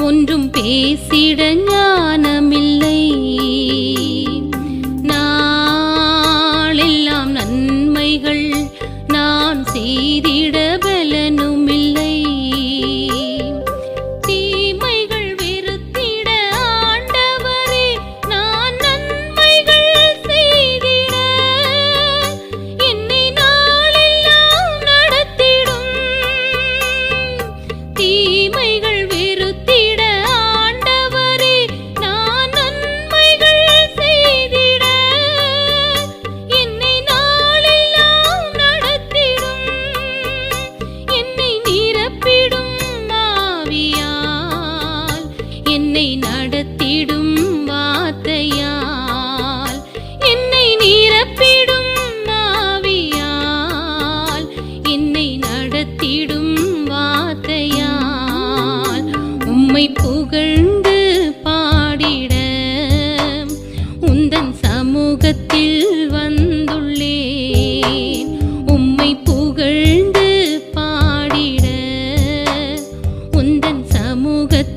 ஒன்றும் பேசிட ஞானமில்லை. நாளெல்லாம் நன்மைகள் நான் செய்தி நடத்திடும் வார்த்தையால். என்னை நிரப்பிடும் நாவியால் என்னை நடத்திடும் வார்த்தையால். உம்மை புகழ்ந்து பாடிட உந்தன் சமூகத்தில் வந்துள்ளேன். உம்மை புகழ்ந்து பாடிட உந்தன் சமூகத்தில்